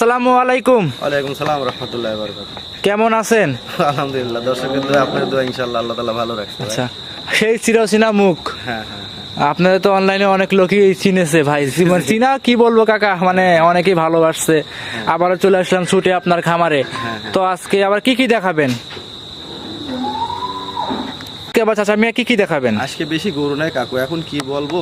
আসসালামু আলাইকুম। ওয়ালাইকুম সালাম রহমতুল্লাহ কেমন আছেন? আলহামদুলিল্লাহ দোয়া আপনার দোয়া ইনশাআল্লাহ আল্লাহ তালা ভালো রাখছে। আচ্ছা সেই চিরচিনা মুখ। হ্যাঁ হ্যাঁ হ্যাঁ। আপনাদের তো অনলাইনে অনেক লোকই চিনেছে ভাই। মানে চিনা কি বলব কাকা? মানে অনেকেই ভালোবাসছে। আবারও চলে আসলাম ছুটে আপনার খামারে। তো আজকে আবার কি কি দেখাবেন? আজকে আবার চাচা মিয়া কি কি দেখাবেন? আজকে বেশি গরু নাই কাকু এখন কি বলব?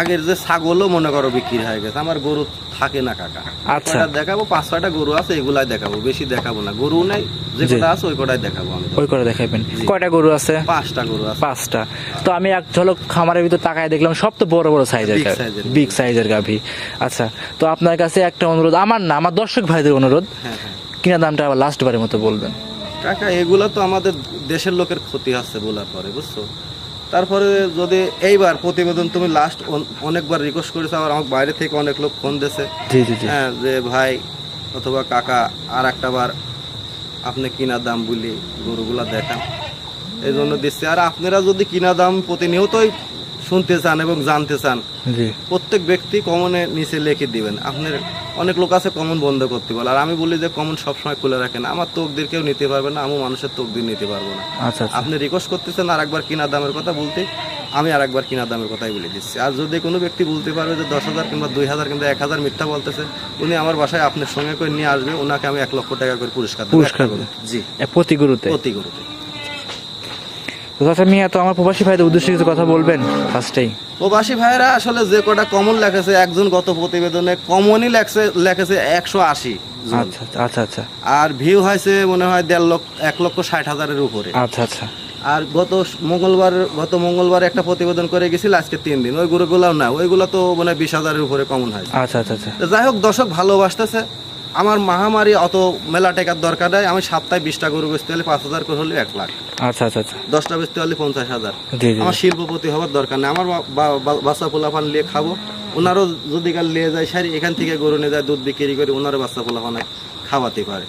আগের যে ছাগলও মনে করো বিক্রি হয়ে গেছে আমার গরু থাকে না কাকা। আচ্ছা। দেখাবো পাঁচ ছয়টা গরু আছে এগুলাই দেখাবো বেশি দেখাবো না। গরু নাই যে কটা আছে ওই কটাই দেখাবো আমি ওই করে দেখাবেন কয়টা গরু আছে? পাঁচটা গরু আছে। পাঁচটা। তো আমি এক ঝলক খামারের ভিতর তাকায় দেখলাম সব তো বড় বড় সাইজের। বিগ সাইজের গাভী। আচ্ছা তো আপনার কাছে একটা অনুরোধ আমার না আমার দর্শক ভাইদের অনুরোধ। হ্যাঁ হ্যাঁ। কিনা দামটা আবার লাস্ট বারের মতো বলবেন। কাকা এগুলো তো আমাদের দেশের লোকের ক্ষতি হচ্ছে বলার পরে বুঝছ? তারপরে যদি এইবার প্রতিবেদন তুমি লাস্ট অনেকবার রিকোয়েস্ট করেছ আবার আমার বাইরে থেকে অনেক লোক ফোন দিয়েছে। হ্যাঁ যে ভাই অথবা কাকা আর একটা বার আপনি কিনা দাম বলি গরুগুলা দেখান। এই জন্য দিচ্ছি। আর আপনারা যদি কিনা দাম প্রতিনিয়তই শুনতে চান এবং জানতে চান প্রত্যেক ব্যক্তি কমনে নিচে লিখে দিবেন। আপনার অনেক লোক আছে কমন বন্ধ করতে বলে। আর আমি বলি যে কমন সবসময় খুলে রাখেন। আমার তকদির কেউ নিতে পারবে না আমি মানুষের তকদির নিতে পারব না। আচ্ছা আচ্ছা। আপনি রিকোয়েস্ট করতেছেন আর একবার কিনা দামের কথা বলতে আমি আর একবার কিনা দামের কথাই বলে দিচ্ছি। আর যদি কোনো ব্যক্তি বলতে পারবে যে দশ হাজার কিংবা দুই হাজার কিংবা এক হাজার মিথ্যা বলতেছে উনি আমার বাসায় আপনার সঙ্গে করে নিয়ে আসবে ওনাকে আমি এক লক্ষ টাকা করে পুরস্কার পুরস্কার জি। প্রতি গরুতে? প্রতি গরুতে। চাচা মিয়া তো আমার প্রবাসী ভাইদের উদ্দেশ্যে কিছু কথা বলবেন ফার্স্টেই প্রবাসী ভাইরা আসলে যে কটা কমন লেখেছে একজন গত প্রতিবেদনে কমনই লেখছে লেখেছে একশো আশি আচ্ছা আচ্ছা আচ্ছা আর ভিউ হয়েছে মনে হয় দেড় লক্ষ এক লক্ষ ষাট হাজারের উপরে। আচ্ছা আচ্ছা। আর গত মঙ্গলবার গত মঙ্গলবার একটা প্রতিবেদন করে গেছিল আজকে তিন দিন। ওই গরুগুলাও না ওইগুলো তো মানে বিশ হাজারের উপরে কমন হয় আচ্ছা আচ্ছা আচ্ছা। যাই হোক দর্শক ভালোবাসতেছে। আমার মহামারী অত মেলা টাকার দরকার নাই। আমি সপ্তাহে বিশটা গরু বেচতে হলে পাঁচ হাজার করে হলে এক লাখ। আচ্ছা আচ্ছা আচ্ছা। দশটা বেচতে হলে পঞ্চাশ হাজার। আমার শিল্পপতি হওয়ার দরকার নেই। আমার বাচ্চা পোলাপান নিয়ে খাব। ওনারও যদি কাল নিয়ে যায় সারি এখান থেকে গরু নিয়ে যায় দুধ বিক্রি করে ওনারও বাচ্চা পোলাপানে খাওয়াতে পারে।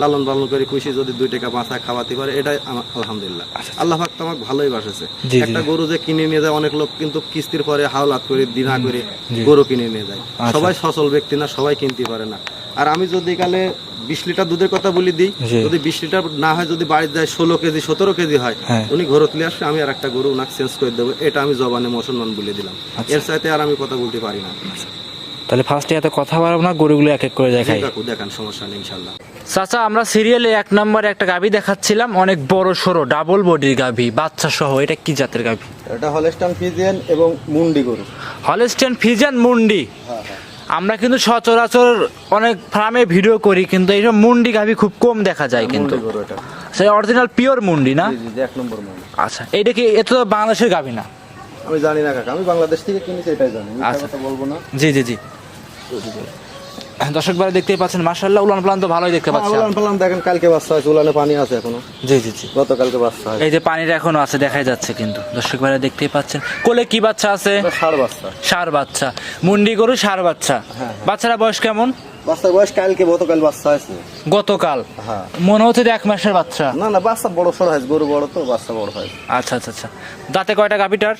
লালন পালন করে খুশি যদি দুই টাকা বাঁচা খাওয়াতে পারে এটাই আলহামদুলিল্লাহ। আল্লাহ পাক তো আমাকে ভালোই বাসেছে। একটা গরু যে কিনে নিয়ে যায় অনেক লোক কিন্তু কিস্তির পরে হাওলাত করে দিনা করে গরু কিনে নিয়ে যায়। আচ্ছা। সবাই সচল ব্যক্তি না সবাই কিনতে পারে না। আর আমি যদি কালে বিশ লিটার দুধের কথা বলি দিই যদি বিশ লিটার না হয় যদি বাড়িতে যায় ষোলো কেজি সতেরো কেজি হয় হ্যাঁ। উনি ঘরে তুলে আসলে আমি আর একটা গরু ওনাকে চেঞ্জ করে দেবো। এটা আমি জবানে মুসলমান বলে দিলাম। আচ্ছা। এর সাথে আর আমি কথা বলতে পারি না। তাহলে ফার্স্টে এত কথা বাড়াবো না গরুগুলো এক এক করে দেখাই। দেখান সমস্যা নেই ইনশাল্লাহ চাচা আমরা সিরিয়ালে এক নম্বরে একটা গাভী দেখাচ্ছিলাম অনেক বড় সড়ো ডাবল বডির গাভী বাচ্চা সহ এটা কি জাতের গাভী? এটা হলেস্টান ফিজিয়ান এবং মুন্ডি গরু। হলস্টেন ফিজান মুন্ডি আমরা কিন্তু সচরাচর অনেক ফার্মে ভিডিও করি কিন্তু এইসব মুন্ডি গাভি খুব কম দেখা যায় কিন্তু। মুন্ডি সেই অরিজিনাল পিওর মুন্ডি না? এক নম্বর মুন্ডি। আচ্ছা এটা কি এত বাংলাদেশের গাভি না? আমি জানি না কাকা আমি বাংলাদেশ থেকে কিনেছি এটাই জানি। আচ্ছা। বলব না। জি জি জি। দর্শক বারে দেখতেই পাচ্ছেন মার্শাল্লাহ উলান প্লান তো ভালোই দেখতে পাচ্ছেন উলান পালান দেখেন কালকে বাচ্চা হয়েছে উলানে পানি আছে এখনও। জি জি জি। গতকালকে বাচ্চা হয়েছে। এই যে পানির এখনও আছে দেখাই যাচ্ছে কিন্তু দর্শক বারে দেখতেই পাচ্ছেন। কোলে কি বাচ্চা আছে? ষাড় বাচ্চা। সার বাচ্চা। মুন্ডি গরু সার বাচ্চা। হ্যাঁ। বাচ্চারা বয়স কেমন? বাচ্চার বয়স কালকে গতকাল বাচ্চা হয়েছে। গতকাল? হ্যাঁ। মনে হচ্ছে যে এক মাসের বাচ্চা। না না বাচ্চা বড় সড় হয়েছে গরু বড় তো বাচ্চা বড় হয়েছে। আচ্ছা আচ্ছা আচ্ছা। দাঁতে কয়টা গাভিটার?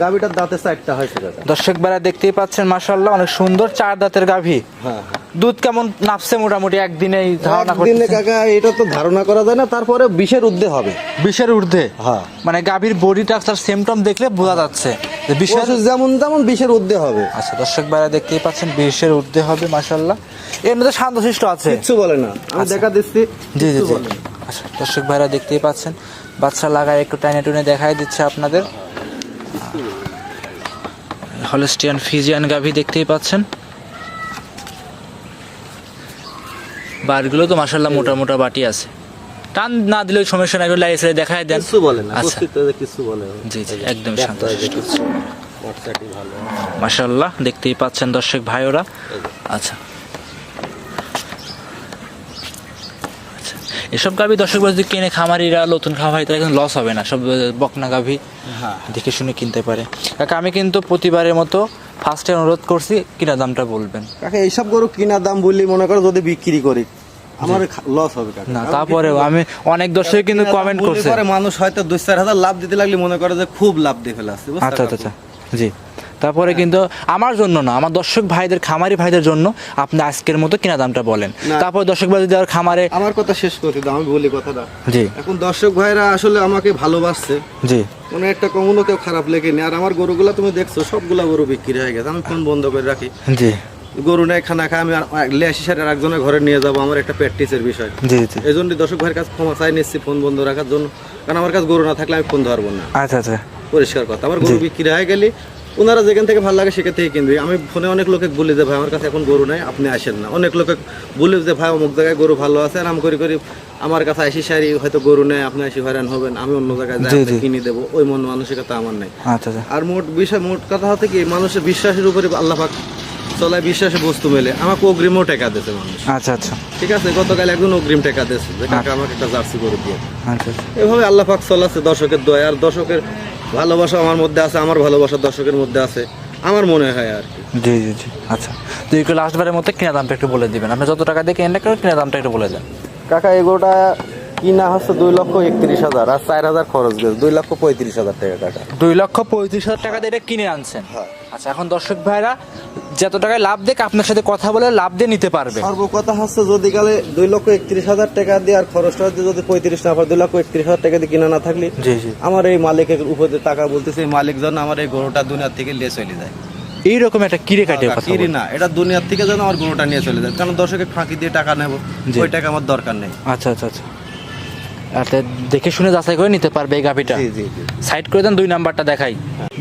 গাভিটার দাঁতে চারটা হয়েছে দর্শক বেলা দেখতেই পাচ্ছেন অনেক সুন্দর চার দাঁতের গাভী। হ্যাঁ দুধ কেমন নাপছে মোটামুটি একদিনেই ধারণা একদিনে কাকা এটা তো ধারণা করা যায় না তারপরে বিশের উদ্দে হবে। বিশের ঊর্ধ্বে? হ্যাঁ। মানে গাভীর বডি টাক্সার সিমটম দেখলে বোঝা যাচ্ছে বিশের যেমন তেমন বিশের উদ্দে হবে। আচ্ছা দর্শক বেলা দেখতেই পাচ্ছেন বিশের ঊর্ধ্বে হবে মাশাল্লাহ এর মধ্যে শান্তশিষ্ট আছে? কিছু বলে না। আমি আচ্ছা। দেখা দিচ্ছি জি জি জি। আচ্ছা দর্শক ভাইরা দেখতেই পাচ্ছেন বাচ্চা লাগায় একটু টাইনে টুনে দেখাই দিচ্ছে আপনাদের। হলস্টিয়ান ফিজিয়ান গাভি দেখতেই পাচ্ছেন। বারগুলো তো মাসাল্লাহ মোটা মোটা বাটি আছে। টান না দিলেও সমস্যা নাই লাইস দেখায় দেন। কিছু বলে না আচ্ছা। কিছু বলে। জি জি একদম শান্ত। মাসাল্লাহ দেখতেই পাচ্ছেন দর্শক ভাইওরা আচ্ছা। এসব গাভি দর্শক যদি কিনে খামারিরা নতুন খামারি তারা কিন্তু লস হবে না। সব বকনা গাভি হ্যাঁ। দেখে শুনে কিনতে পারে। কাকা আমি কিন্তু প্রতিবারের মতো ফার্স্টে অনুরোধ করছি কিনা দামটা বলবেন? কাকা এইসব গরু কিনা দাম বললি মনে করো যদি বিক্রি করি আমার লস হবে কাকা। না কারণ তারপরেও আমি অনেক দর্শক কিন্তু কমেন্ট করছে। মানুষ হয়তো দুই চার হাজার লাভ দিতে লাগলে মনে করে যে খুব লাভ দিয়ে ফেলে আসছে আচ্ছা আচ্ছা আচ্ছা। জি। তারপরে কিন্তু আমার জন্য না আমার দর্শক ভাইদের খামারি ভাইদের জন্য আপনি আজকের মতো কিনা দামটা বলেন। তারপর দর্শক ভাই যদি আর খামারে আমার কথা শেষ করতে দাও আমি বলি কথাটা। জি। এখন দর্শক ভাইরা আসলে আমাকে ভালোবাসছে। জি। কোনো একটা কমনও কেউ খারাপ লেগেনি আর আমার গরুগুলা তুমি দেখছ সবগুলা গরু বিক্রি হয়ে গেছে। আমি ফোন বন্ধ করে রাখি। জি। গরু নেই খানা খায় আমি লেসি সারে একজনের ঘরে নিয়ে যাব। আমার একটা প্র্যাকটিসের বিষয়। এই জন্য দর্শক ভাইয়ের কাছে ক্ষমা চাই নিচ্ছি ফোন বন্ধ রাখার জন্য। কারণ আমার কাছে গরু না থাকলে আমি ফোন ধরবো না। আচ্ছা আচ্ছা। পরিষ্কার কথা। আমার গরু বিক্রি হয়ে গেলে ওনারা যেখান থেকে ভালো লাগে সেখান থেকে কিনবে। আমি ফোনে অনেক লোকে বলি যে ভাই আমার কাছে এখন গরু নাই আপনি আসেন না। অনেক লোকে বলি যে ভাই অমুক জায়গায় গরু ভালো আছে। আর আমি করি করি আমার কাছে আসি সারি হয়তো গরু নেই আপনি আসি হয়রান হবেন আমি অন্য জায়গায় যাই। কিনে দেবো। ওই মন মানসিকতা আমার নাই। আচ্ছা আচ্ছা। আর মোট বিষয় মোট কথা হচ্ছে কি মানুষের বিশ্বাসের উপরে আল্লাহ পাক চলায় বিশ্বাসে বস্তু মেলে। আমাকে অগ্রিমও টাকা দিয়েছে মানুষ। আচ্ছা আচ্ছা। ঠিক আছে? গতকাল একজন অগ্রিম টাকা দিয়েছে যে কাকা আমাকে একটা জার্সি করে দিয়ে আচ্ছা আচ্ছা। এভাবে আল্লাহ পাক চলাচ্ছে দর্শকের দয়া আর দর্শকের ভালোবাসা আমার মধ্যে আছে আমার ভালোবাসা দর্শকের মধ্যে আছে আমার মনে হয় আর কি। জি জি জি আচ্ছা। তো লাস্ট লাস্টবারের মধ্যে কিনা দামটা একটু বলে দিবেন। আপনি যত টাকা দিয়ে কেনা করেন কিনা দামটা একটু বলে দেন। কাকা এগোটা কিনা হচ্ছে দুই লক্ষ একত্রিশ হাজার আর চার হাজার খরচ গেছে দুই লক্ষ পঁয়ত্রিশ হাজার টাকা কাকা। দুই লক্ষ পঁয়ত্রিশ হাজার টাকা দিয়ে এটা কিনে আনছেন। হ্যাঁ। আচ্ছা এখন দর্শক ভাইরা যত টাকায় লাভ দেখ আপনার সাথে কথা বলে লাভ দিয়ে নিতে পারবে সর্বকথা হচ্ছে যদি কালে দুই লক্ষ একত্রিশ হাজার টাকা দিয়ে আর খরচটা যদি পঁয়ত্রিশ না পারে দুই লক্ষ একত্রিশ হাজার টাকা দিয়ে কিনা না থাকলে জি জি। আমার এই মালিকের উপরে টাকা বলতেছে এই মালিক যেন আমার এই গরুটা দুনিয়ার থেকে নিয়ে চলে যায়। এইরকম একটা কিরে কাটে কিরি না এটা দুনিয়ার থেকে যেন আমার গরুটা নিয়ে চলে যায়। কারণ দর্শকের ফাঁকি দিয়ে টাকা নেব ওই টাকা আমার দরকার নেই। আচ্ছা আচ্ছা আচ্ছা। আর দেখে শুনে যাচাই করে নিতে পারবে এই গাভিটা। সাইড করে দেন দুই নাম্বারটা দেখাই।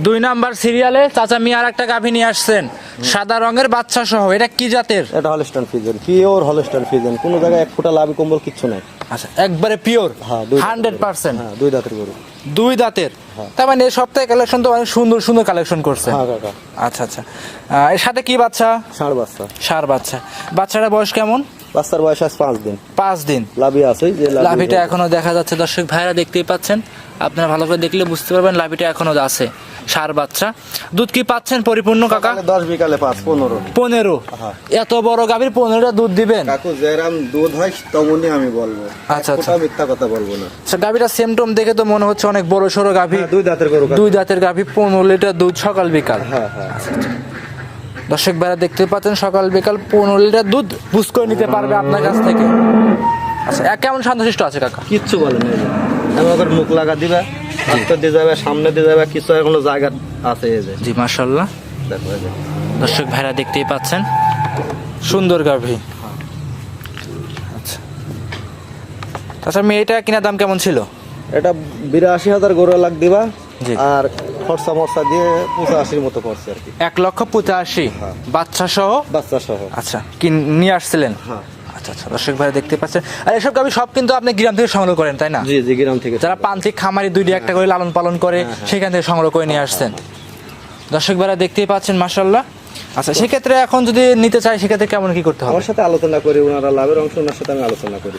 দুই নাম্বার সিরিয়ালে চাচা মিয়া আর একটা গাভী নিয়ে আসছেন। সাদা রঙের বাচ্চা সহ এটা কি জাতের? এটা Holstein Friesian pure Holstein Friesian কোনো জায়গায় এক ফুটা লাভ কম্বল কিচ্ছু নাই। আচ্ছা একবারে পিওর হ্যাঁ, দুই হান্ড্রেড পার্সেন্ট হ্যাঁ দুই দাঁতের গরু। দুই দাঁতের? হ্যাঁ। তার মানে এই সপ্তাহে কালেকশন তো অনেক সুন্দর সুন্দর কালেকশন করছে। হ্যাঁ আচ্ছা আচ্ছা। এর সাথে কি বাচ্চা? ষাঁড় বাচ্চা। সার বাচ্চা। বাচ্চাটার বয়স কেমন? বাচ্চার বয়স আজ পাঁচ দিন। পাঁচ দিন। লাভি আছে যে লাভিটা এখনও দেখা যাচ্ছে দর্শক ভাইরা দেখতেই পাচ্ছেন। আপনারা ভালো করে দেখলে বুঝতে পারবেন লাভিটা এখনও আছে। সার বাচ্চা। দুধ কি পাচ্ছেন পরিপূর্ণ কাকা? দশ বিকালে পাঁচ পনেরো। পনেরো। হ্যাঁ। এত বড় গাভীর পনেরোটা দুধ দিবেন? কাকু যেরাম দুধ হয় তেমনই আমি বলব। আচ্ছা, ফোঁটা মিথ্যা কথা বলব না। আচ্ছা গাভীটা সেমটম দেখে তো মনে হচ্ছে অনেক বড় সড়ো গাভী। হ্যাঁ, দুই দাঁতের গরু দুই দাঁতের গাভী পনেরো লিটার দুধ সকাল বিকাল। হ্যাঁ হ্যাঁ। দর্শক ভাইরা দেখতে পাচ্ছেন সকাল বিকাল পনেরো লিটার দুধ বুঝ করে নিতে পারবে আপনার কাছ থেকে। আচ্ছা কেমন শান্তশিষ্ট আছে কাকা? কিচ্ছু বলে না আমাকে মুখ লাগা দিবে দিয়ে যাবে সামনে দিয়ে যাবে কিছু কোনো জায়গা আছে যে। জি মার্শাল্লাহ দর্শক ভাইরা দেখতেই পাচ্ছেন সুন্দর গাভী। আচ্ছা। আচ্ছা মেয়েটা কিনা দাম কেমন ছিল? এটা বিরাশি হাজার গরু লাগ দিবা। আর খরচা মরচা দিয়ে পঁচাশির মতো করছে আর কি। এক লক্ষ পঁচাশি? হ্যাঁ। বাচ্চা সহ বাচ্চা সহ আচ্ছা কি নিয়ে আসছিলেন? হ্যাঁ। আচ্ছা আচ্ছা দর্শক ভাই দেখতে পাচ্ছেন। আর এসব গাভী সব কিন্তু আপনি গ্রাম থেকে সংগ্রহ করেন তাই না? জি জি গ্রাম থেকে যারা প্রান্তিক খামারি দুইটি একটা করে লালন পালন করে সেখান থেকে সংগ্রহ করে নিয়ে আসছেন। দর্শক ভাইরা দেখতেই পাচ্ছেন মাসাল্লাহ আচ্ছা সেক্ষেত্রে এখন যদি নিতে চাই সেক্ষেত্রে কেমন কি করতে হবে? আমার সাথে আলোচনা করি ওনারা লাভের অংশ ওনার সাথে আমি আলোচনা করি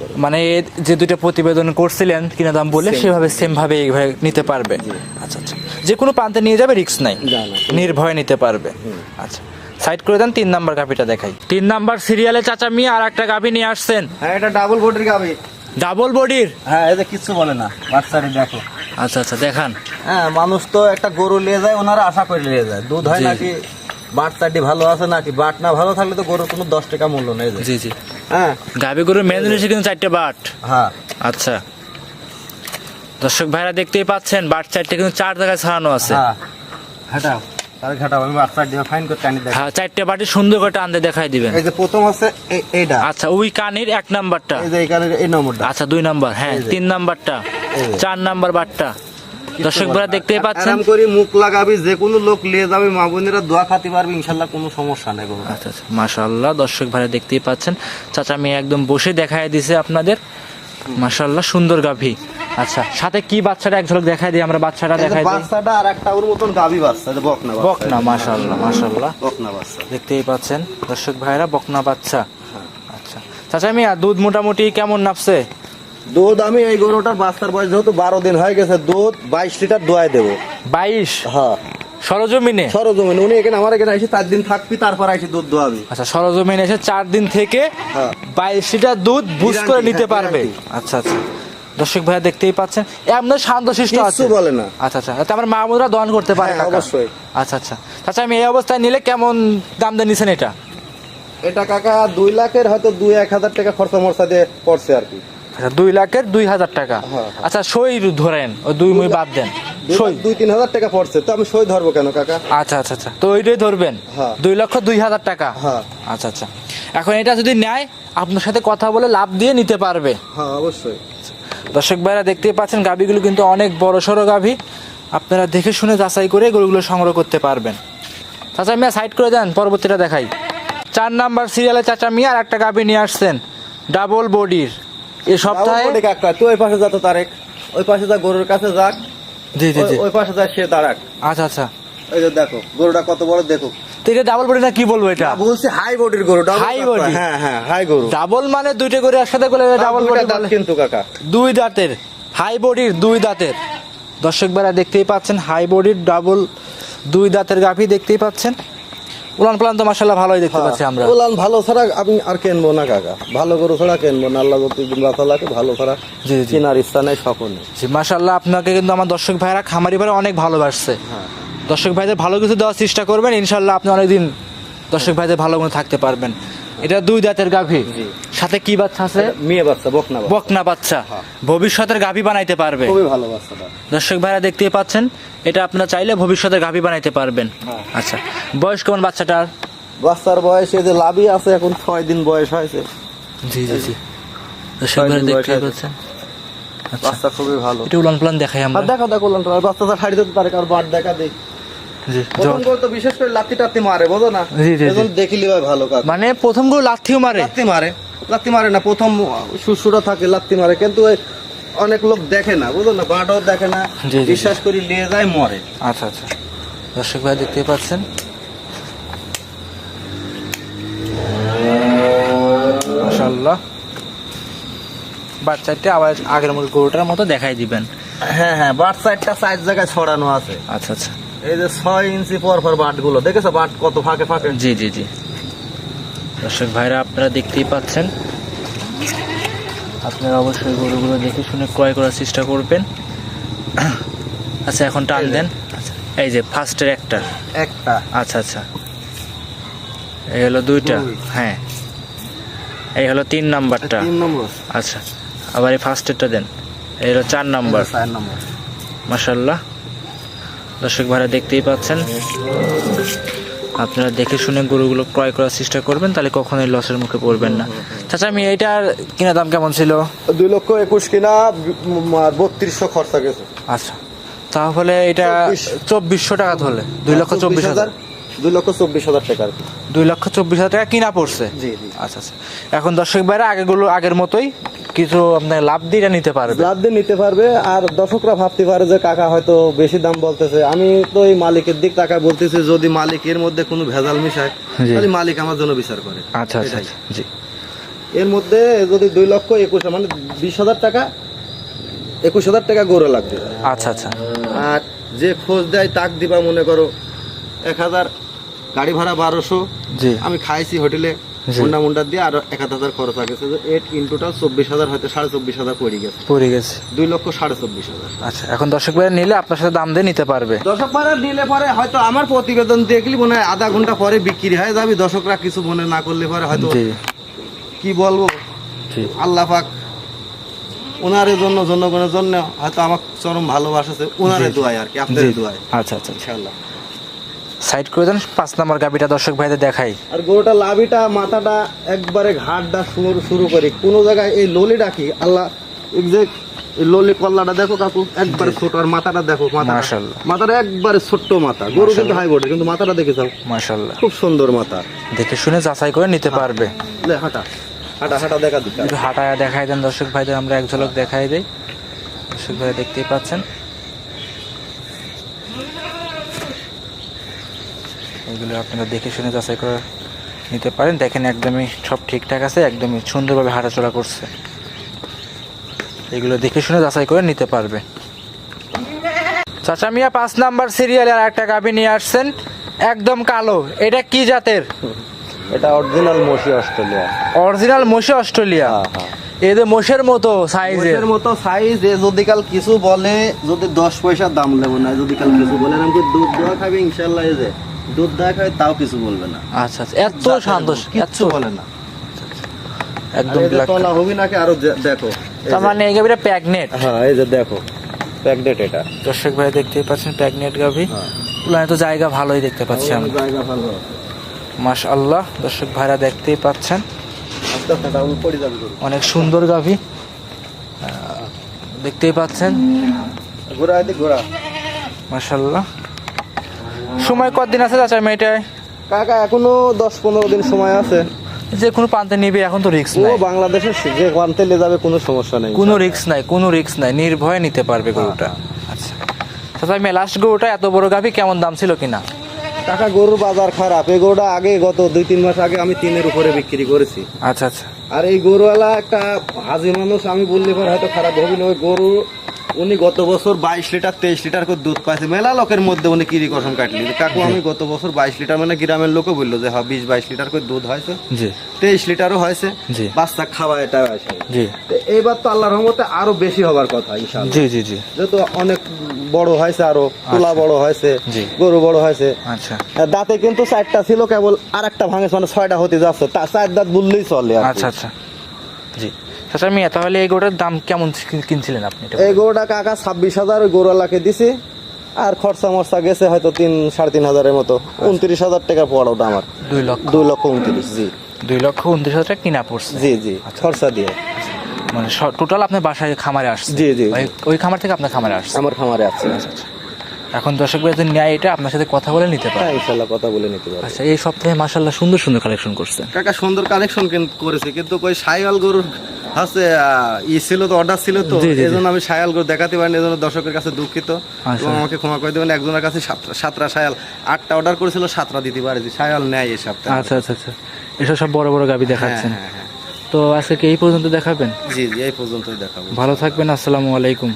করে। মানে যে দুইটা প্রতিবেদন করছিলেন কিনা দাম বলে সেভাবে সেম ভাবে এইভাবে নিতে পারবে। আচ্ছা আচ্ছা। যে কোনো প্রান্তে নিয়ে যাবে রিস্ক নাই। নির্ভয়ে নিতে পারবে। আচ্ছা। সাইড করে দেন তিন নাম্বার গাভিটা দেখাই। তিন নাম্বার সিরিয়ালে চাচা মিয়া আর একটা গাভি নিয়ে আসছেন। হ্যাঁ এটা ডাবল বডির গাবি ডাবল বডির হ্যাঁ এই যে কিচ্ছু বলে না বাচ্চারি দেখো। আচ্ছা আচ্ছা দেখান। হ্যাঁ মানুষ তো একটা গরু নিয়ে যায় ওনারা আশা করে নিয়ে যায়। দুধ হয় নাকি বাট চারটি ভালো আছে নাকি? বাট না ভালো থাকলে তো গরুর কোনো দশ টাকা মূল্য নেই জি জি। হ্যাঁ। গাভি গরু মেন জিনিসে কিন্তু চারটে বাট। হ্যাঁ। আচ্ছা। দর্শক ভাইরা দেখতেই পাচ্ছেন বাট চারটে কিন্তু চার জায়গায় ছাড়ানো আছে। হ্যাঁ। ঘাটাও। তাহলে আমি বাট চার দিয়ে ফাইন করে টানি দেখ হ্যাঁ চারটে বাটি সুন্দর করে টানতে দেখাই দিবেন। এই যে প্রথম আছে এইটা। আচ্ছা ওই কানির এক নাম্বারটা। এই যে এখানে এই নম্বরটা। আচ্ছা দুই নাম্বার হ্যাঁ তিন নাম্বারটা চার নাম্বার বারটা দর্শক ভাইরা দেখতেই পাচ্ছেন। আরাম করি মুখ লাগাবি যে কোনো লোক নিয়ে যাবে মা বোনেরা দোয়া খাতে পারবে ইনশাল্লাহ কোনো সমস্যা নেই আচ্ছা আচ্ছা মাশাল্লাহ দর্শক ভাইরা দেখতেই পাচ্ছেন। চাচা মেয়ে একদম বসে দেখায় দিছে আপনাদের। মাশাল্লাহ সুন্দর গাভী। আচ্ছা সাথে কি বাচ্চাটা এক ঝলক দেখাই দিই? আমরা বাচ্চাটা দেখাই দিই। বাচ্চাটা আর একটা ওর মতন গাবি বাচ্চা বকনা বাচ্চা। বকনা মাশাল্লাহ মাশাল্লাহ বকনা বাচ্চা। দেখতেই পাচ্ছেন দর্শক ভাইরা বকনা বাচ্চা। আচ্ছা। চাচা মিয়া দুধ মোটামুটি কেমন নাপছে? দুধ আমি এই গরুটার বাচ্চার বয়স যেহেতু বারো দিন হয়ে গেছে দুধ বাইশ লিটার দোয়াই দেবো। বাইশ? হ্যাঁ। সরজমিনে? সরজমিন উনি এখানে আমার এখানে এসে চার দিন থাকবি তারপর এসে দুধ দোয়াবি। আচ্ছা সরজমিনে এসে চার দিন থেকে হ্যাঁ। বাইশ লিটার দুধ বুঝ করে নিতে হ্যাঁ, পারবে। guarantee। আচ্ছা আচ্ছা। দর্শক ভাইয়া দেখতেই পাচ্ছেন এমন শান্ত শিষ্ট আছে। বলে না। আচ্ছা আচ্ছা তাতে আমার মাহমুদরা দহন করতে পারে হ্যাঁ, কাকা? অবশ্যই। আচ্ছা আচ্ছা। আচ্ছা আমি এই অবস্থায় নিলে কেমন দাম দিয়ে নিছেন এটা? এটা কাকা দুই লাখের হয়তো দুই এক হাজার টাকা খরচা মরচা দিয়ে পড়ছে আর কি। আচ্ছা দুই লাখের দুই হাজার টাকা। হ্যাঁ। আচ্ছা সই ধরেন ওই দুই মুই বাদ দেন। সই। দুই তিন হাজার টাকা পড়ছে তো আমি সই ধরবো কেন কাকা? আচ্ছা আচ্ছা আচ্ছা তো ওইটাই ধরবেন? হ্যাঁ। দুই লক্ষ দুই হাজার টাকা? হ্যাঁ। আচ্ছা আচ্ছা। এখন এটা যদি নেয় আপনার সাথে কথা বলে লাভ দিয়ে নিতে পারবে। হ্যাঁ অবশ্যই। দর্শক ভাইরা দেখতেই পাচ্ছেন গাভিগুলো কিন্তু অনেক বড় সড়ো গাভি। আপনারা দেখে শুনে যাচাই করে গরুগুলো সংগ্রহ করতে পারবেন। চাচা মিয়া সাইড করে দেন পরবর্তীটা দেখাই। চার নাম্বার সিরিয়ালে চাচা মিয়া আর একটা গাভি নিয়ে আসছেন ডাবল বডির এ সপ্তাহে বডি তুই ওই পাশে যা তো তারেক। ওই পাশে যা গরুর কাছে যাক জি জি জি। ওই- পাশে যা সে দাঁড়াক আচ্ছা আচ্ছা। এই যে দেখো গরুটা কত বড় দেখো। এটা ডাবল বডি না কি বলব এটা? বলছি হাই বডির গরু High কাঁচা। হ্যাঁ হ্যাঁ হাই গরু। ডাবল মানে দুইটা করে একসাথে করে ডাবল বডি কিন্তু কাকা। দুই দাঁতের। হাই বডির দুই দাঁতের। দর্শক বেড়া দেখতেই পাচ্ছেন হাই বডির ডাবল দুই দাঁতের গাভি দেখতেই পাচ্ছেন। উলান পালান তো মাসাল্লাহ ভালোই দেখতে পাচ্ছি আমরা। উলান ভালো ছাড়া আমি আর কেনবো না কাকা। ভালো গরু ছাড়া কেনবো না। আল্লাহ প্রতিদিন বাতা লাগে ভালো ছাড়া জি, জি। চিনার ইচ্ছা নেই সকল জি মাসাল্লাহ আপনাকে কিন্তু আমার দর্শক ভাইরা খামারি ভাইরা অনেক ভালোবাসছে। হ্যাঁ দর্শক ভাইদের ভালো কিছু দেওয়ার চেষ্টা করবেন ইনশাল্লাহ আপনি অনেকদিন দর্শক ভাইদের ভালো গুলো থাকতে পারবেন। এটা দুই দাঁতের গাভী। সাথে কি বাচ্চা আছে? মেয়ে বাচ্চা বকনা বকনা বাচ্চা। হ্যাঁ। ভবিষ্যতের গাভি বানাইতে পারবে। খুবই ভালো বাচ্চাটা দর্শক ভাইরা দেখতেই পাচ্ছেন এটা আপনারা চাইলে ভবিষ্যতে গাভি বানাইতে পারবেন। হ্যাঁ। আচ্ছা বয়স কেমন বাচ্চাটার? বাচ্চার বয়স এই যে লাভই আছে এখন ছয় দিন বয়স হয়েছে। জি জি জি। দর্শক ভাইরা দেখতেই পাচ্ছেন। আচ্ছা। বাচ্চা খুবই ভালো। এটা উলান প্লান দেখাই আমরা। দেখো দেখো লন্ডন আর বাচ্চাটা ছাড়ি দিতে তার কার বাট দেখা দেই। প্রথম তো বিশেষ করে লাত্তি টাত্তি মারে বোঝো না। এখন দেখিলি ভাই ভালো কাজ মানে প্রথমগুলো লাথিও মারে? লাত্তি মারে লাত্তি মারে না প্রথম সুসুরা থাকে লাত্তি মারে কিন্তু অনেক লোক দেখে না বুঝলো না বাঁটও দেখে না। বিশ্বাস করি নিয়ে যায় মরে। আচ্ছা আচ্ছা। দর্শক ভাই দেখতেই পাচ্ছেন। মাশাল্লাহ বাচ্চাটা আবার আগের মতো গরুটার মতো দেখাই দিবেন। হ্যাঁ হ্যাঁ বাট সাইডটা সাইড জায়গায় ছড়ানো আছে। আচ্ছা আচ্ছা। এই যে ছয় ইঞ্চি পর পর বাটগুলো দেখেছ বাট কত ফাঁকে ফাঁকে? জি জি জি। দর্শক ভাইরা আপনারা দেখতেই পাচ্ছেন। আপনারা অবশ্যই গরুগুলো দেখে শুনে ক্রয় করার চেষ্টা করবেন। আচ্ছা এখন টান দেন। এই যে ফার্স্টের একটা। একটা। আচ্ছা আচ্ছা। এই হলো দুইটা। হ্যাঁ। এই হলো তিন নাম্বারটা। আচ্ছা। আবার এই ফার্স্টেরটা দেন। এই হলো চার নাম্বার। চার নম্বর। মাসাল্লাহ দর্শক ভাড়া দেখতেই পাচ্ছেন। আপনারা দেখে শুনে গরুগুলো ক্রয় করার চেষ্টা করবেন তাহলে কখনোই লসের মুখে পড়বেন না। চাচা আমি এইটার কিনা দাম কেমন ছিল? দুই লক্ষ একুশ কিনা বত্রিশশো খরচা গেছে। আচ্ছা। তাহলে এটা চব্বিশশো টাকা ধরলে দুই লক্ষ চব্বিশ হাজার। দুই লক্ষ চব্বিশ হাজার টাকা দুই লক্ষ চব্বিশ হাজার টাকা কিনা পড়ছে? জি জি। আচ্ছা আচ্ছা। এখন দর্শক ভাইরা আগেগুলো আগের মতোই কিছু আপনার লাভ দিয়ে নিতে পারবে। লাভ দিয়ে নিতে পারবে আর দর্শকরা ভাবতে পারে যে কাকা হয়তো বেশি দাম বলতেছে। আমি তো এই মালিকের দিক টাকা বলতেছি যদি মালিক এর মধ্যে কোনো ভেজাল মিশায়। তাহলে মালিক আমার জন্য বিচার করে। আচ্ছা আচ্ছা আচ্ছা, জি। এর মধ্যে যদি দুই লক্ষ একুশ মানে বিশ হাজার টাকা একুশ হাজার টাকা গরু লাগবে। আচ্ছা আচ্ছা। আর যে খোঁজ দেয় তাক দিবা মনে করো এক হাজার গাড়ি ভাড়া বারোশো। আমি খাইছি হোটেলে। মুন্ডা মুন্ডা দিয়ে আরও এক হাজার খরচ গেছে। এইট ইন টোটাল চব্বিশ হাজার হয়তো সাড়ে চব্বিশ হাজার পড়ে গেছে। পড়ে গেছে। দুই লক্ষ সাড়ে চব্বিশ হাজার। আচ্ছা এখন দর্শক ভাইরা নিলে আপনার সাথে দাম দিয়ে নিতে পারবে। দর্শক পাড়া নিলে পরে হয়তো আমার প্রতিবেদন দেখলি মনে হয় আধা ঘণ্টা পরে বিক্রি হয়ে যাবে। দর্শকরা কিছু মনে না করলে পরে হয়তো কি বলব? আল্লাহ পাক ওনারের জন্য জনগণের জন্য হয়তো আমার চরম ভালোবাসা ওনারে জি। দোয়াই আর কি আপনাদের দোয়াই। আচ্ছা আচ্ছা। ইনশাআল্লাহ। সাইড করে দেন পাঁচ নম্বর গাবিটা দর্শক ভাইদের দেখাই। আর গরুটা লাভিটা মাথাটা একবারে ঘাটটা শুরু শুরু করি। কোনো জায়গায় এই ললি ডাকি আল্লাহ এক্সাক্ট এই ললি কল্লাটা দেখো কাকু একবারে ছোট আর মাথাটা দেখো মাশাআল্লাহ। মাথাটা একবারে ছোট্ট মাথা। গরু কিন্তু হাই কিন্তু মাথাটা দেখে যাও। খুব সুন্দর মাথা। দেখে শুনে যাচাই করে নিতে পারবে। লে হাঁটা। হাঁটা হাঁটা দেখা দিতে একটু হাঁটায় দেখাই দেন দর্শক ভাইদের আমরা এক ঝলক দেখাই দেই। দর্শক ভাই দেখতেই পাচ্ছেন। এগুলো আপনারা দেখে শুনে যাচাই করে নিতে পারেন। দেখেন একদমই সব ঠিকঠাক আছে একদমই সুন্দরভাবে হাঁটাচলা করছে। এগুলো দেখে শুনে যাচাই করে নিতে পারবে। চাচা মিয়া পাঁচ নাম্বার সিরিয়ালে আর একটা গাভি নিয়ে আসছেন। একদম কালো। এটা কি জাতের? এটা অরিজিনাল মসি অস্ট্রেলিয়া। অরিজিনাল মশি অস্ট্রেলিয়া? হ্যাঁ হ্যাঁ। এদের মোষের মতো সাইজের মোষের মতো সাইজ এ যদি কাল কিছু বলে যদি দশ পয়সার দাম নেব না যদি কাল কিছু বলে করে দুধ দেওয়া খাবে? ইনশাল্লাহ এই যে। দুধ দেওয়া খাবে তাও কিছু বলবে না। আচ্ছা আচ্ছা এত শান্ত কিচ্ছু বলে না। একদম তলা হবি নাকি আরও দেখো তার মানে এই গাভিটা প্যাগনেট। হ্যাঁ এই যে দেখো প্যাকডেট এটা। দর্শক ভাই দেখতেই পাচ্ছেন প্যাগনেট গাভি। হ্যাঁ। তো জায়গা ভালোই দেখতে পাচ্ছি আমরা। জায়গা ভালো। মাশাআল্লাহ দর্শক ভাইরা দেখতেই পাচ্ছেন। অনেক সুন্দর গাভি। দেখতেই পাচ্ছেন। ঘোরা ঘোরা। মাশাআল্লাহ। সময় কতদিন আছে চাচার মেয়েটায় কাকা এখনও দশ পনেরো দিন সময় আছে। যে কোনো প্রান্তে নিবে এখন তো রিস্ক ও নাই। বাংলাদেশের যে ওয়ানতে লে যাবে কোনো সমস্যা নেই। কোনো রিস্ক নাই কোনো রিস্ক নাই নির্ভয়ে নিতে পারবে গরুটা। আচ্ছা। চাচা মেয়ে লাস্ট গরুটা এত বড় গাভি কেমন দাম ছিল কিনা? টাকা গরুর বাজার খারাপ। এই গরুটা আগে গত দুই তিন মাস আগে আমি তিনের উপরে বিক্রি করেছি। আচ্ছা আচ্ছা। আর এই গরুওয়ালা একটা হাজি মানুষ আমি বললে পর হয়তো খারাপ হবে না। ওই গরু উনি গত বছর বাইশ লিটার তেইশ লিটার করে দুধ পাইছে। মেলা লোকের মধ্যে উনি কিরি কসম কাটলি কাকু আমি গত বছর বাইশ লিটার মানে গ্রামের লোকও বলল যে হ্যাঁ বিশ বাইশ লিটার করে দুধ হয়েছে। জি। তেইশ লিটারও হয়েছে। জি। বাচ্চা খাওয়া এটা জি। এইবার তো আল্লাহর রহমতে আরও বেশি হবার কথা জি জি জি। যেহেতু অনেক বড় হয়েছে আরও তোলা আচ্ছা। বড় হয়েছে জি। গরু বড় হয়েছে। আচ্ছা। দাঁতে কিন্তু চারটা ছিল কেবল আর একটা ভাঙে মানে ছয়টা হতে যাচ্ছে। তা চার দাঁত বললেই চলে আচ্ছা আচ্ছা। জি। চাচা মিয়া তাহলে এই গরুটার দাম কেমন কিনছিলেন আপনি? এই গরুটা কাকা ছাব্বিশ হাজার ওই গরুওয়ালাকে দিছি। আর খরচা মরচা গেছে হয়তো তিন সাড়ে তিন হাজারের মতো। উনত্রিশ হাজার টাকা পড়া ওটা আমার। দুই লক্ষ। দুই লক্ষ উনত্রিশ জি। দুই লক্ষ উনত্রিশ হাজার টাকা কিনা পড়ছে। জি জি। আচ্ছা। খরচা দিয়ে। মানে টোটাল আপনার বাসায় খামারে আসছে। জি, জি। ওই- খামার থেকে আপনার খামারে আসছে। আমার খামারে আছে এখন দর্শক ভাই যদি নেয় এটা আপনার সাথে কথা বলে নিতে পারে। হ্যাঁ ইনশাল্লাহ কথা বলে নিতে পারব। আচ্ছা এই সপ্তাহে মাসাল্লাহ সুন্দর সুন্দর কালেকশন করছেন। কাকা সুন্দর কালেকশন করেছে কিন্তু ওই সাইয়াল গরুর আছে ই ছিল তো অর্ডার ছিল তো। এই জন্য আমি সায়াল গরু দেখাতে পারিনি এই জন্য দর্শকের কাছে দুঃখিত। আচ্ছা। এবং আমাকে ক্ষমা করে দেবেন একজনের কাছে সাত- সাতটা সায়াল আটটা অর্ডার করেছিল সাতটা দিতে পারেছি সায়াল নেয় এই সপ্তাহে। আচ্ছা আচ্ছা আচ্ছা। এসব সব বড় বড় গাবি দেখাচ্ছেন। হ্যাঁ, হ্যাঁ, তো আজকে এই পর্যন্ত দেখাবেন? জি জি এই পর্যন্তই দেখাবো। ভালো থাকবেন আসসালামু আলাইকুম।